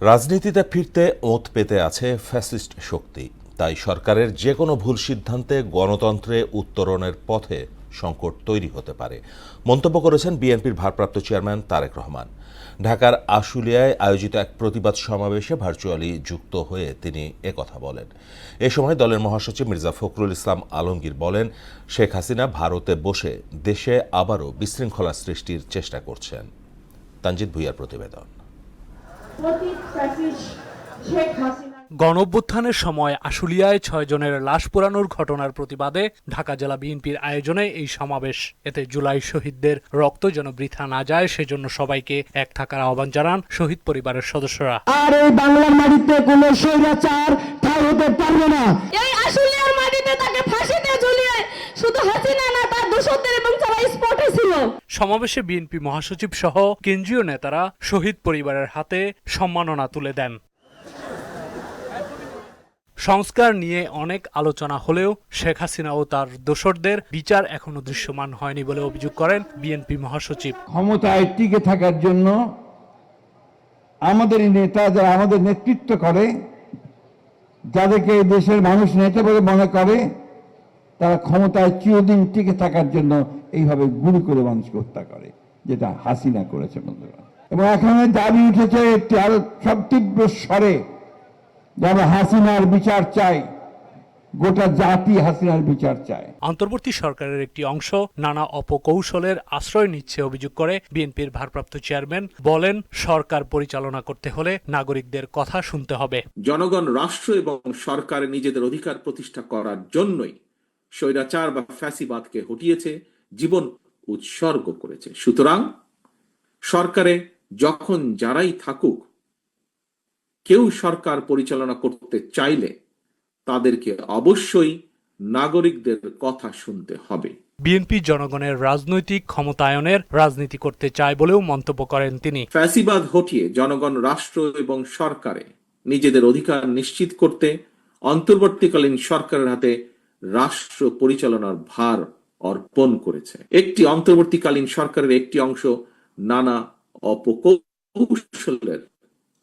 রাজনীতিতে ফিরতে ওঁত পেতে আছে ফ্যাসিস্ট শক্তি। তাই সরকারের যে কোনো ভুল সিদ্ধান্তে গণতন্ত্রে উত্তরণের পথে সংকট তৈরি হতে পারে। মন্তব্য করেছেন বিএনপির ভারপ্রাপ্ত চেয়ারম্যান তারেক রহমান। ঢাকার আশুলিয়ায় আয়োজিত এক প্রতিবাদ সমাবেশে ভার্চুয়ালি যুক্ত হয়ে তিনি একথা বলেন। এ সময় দলের মহাসচিব মির্জা ফখরুল ইসলাম আলমগীর বলেন, শেখ হাসিনা ভারতে বসে দেশে আবারও বিশৃঙ্খলা সৃষ্টির চেষ্টা করছেন। তানজিদ ভুইয়ার প্রতিবেদন অতীত ফ্যাসিস্ট শেখ হাসিনা গণ সময় আশুলিয়ায় ছয় জনের লাশ পোড়ানোর ঘটনার প্রতিবাদে ঢাকা জেলা বিএনপির আয়োজনে এই সমাবেশ। এতে জুলাই শহীদদের রক্ত যেন বৃথা না যায় সেজন্য সবাইকে এক থাকার আহ্বান জানান শহীদ পরিবারের সদস্যরা। আর এই বাংলার মাটিতে কোনো স্বৈরাচার ঠাই হতে পারবে না। এই আশুলিয়ার মাটিতে তাকে ফাঁসিতে ঝুলিয়ে শুধু হাসিনা না তার দোষদের এবং সমাবেশে বিএনপি মহাসচিব সহ কেন্দ্রীয় নেতারা শহীদ পরিবারের হাতে সম্মাননা তুলে দেন। সংস্কার নিয়ে অনেক আলোচনা হলেও শেখ হাসিনা ও তার দোসরদের বিচার এখনও দৃশ্যমান হয়নি বলে অভিযোগ করেন বিএনপি মহাসচিব। ক্ষমতায় টিকে থাকার জন্য আমাদের নেতা যারা আমাদের নেতৃত্ব করে, যাদেরকে দেশের মানুষ নেতা বলে মনে করে তারা ক্ষমতায় চিরদিন টিকে থাকার জন্য এইভাবে গুলি করে মানুষকে হত্যা করে যেটা হাসিনা করেছে বন্ধুরা। এবং এখানে দাবি উঠেছে একটি আরও সব তীব্র স্বরে যেন হাসিনার বিচার চাই গোটা জাতি হাসিনার বিচার চায়। অন্তর্বর্তী সরকারের একটি অংশ নানা অপকৌশলের আশ্রয় নিচ্ছে অভিযোগ করে বিএনপির ভারপ্রাপ্ত চেয়ারম্যান বলেন সরকার পরিচালনা করতে হলে নাগরিকদের কথা শুনতে হবে। জনগণ রাষ্ট্র এবং সরকারের নিজেদের অধিকার প্রতিষ্ঠা করার জন্যই স্বৈরাচার বা ফ্যাসিবাদকে হটিয়েছে জীবন উৎসর্গ করেছে। সুতরাং সরকারে যখন যারাই থাকুক কেউ সরকার পরিচালনা করতে চাইলে তাদেরকে অবশ্যই নাগরিকদের কথা শুনতে হবে। বিএনপি জনগণের রাজনৈতিক ক্ষমতায়নের রাজনীতি করতে চায় বলেও মন্তব্য করেন তিনি। ফ্যাসিবাদ হটিয়ে জনগণ রাষ্ট্র এবং সরকারে নিজেদের অধিকার নিশ্চিত করতে অন্তর্বর্তীকালীন সরকারের হাতে রাষ্ট্র পরিচালনার ভার অর্পণ করেছে। একটি অন্তর্বর্তীকালীন সরকারের একটি অংশ নানা অপকৌশলের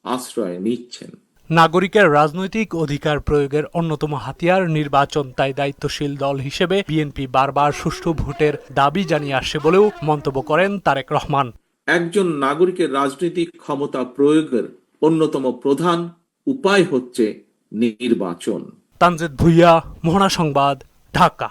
আশ্রয় নিচ্ছেন। নাগরিকের রাজনৈতিক অধিকার প্রয়োগের অন্যতম হাতিয়ার নির্বাচন তাই দায়িত্বশীল দল হিসেবে বিএনপি বারবার সুষ্ঠু ভোটের দাবি জানিয়ে আসছে বলেও মন্তব্য করেন তারেক রহমান। একজন নাগরিকের রাজনৈতিক ক্ষমতা প্রয়োগের অন্যতম প্রধান উপায় হচ্ছে নির্বাচন। তানজিদ ভুইয়া মোহনা সংবাদ ঢাকা।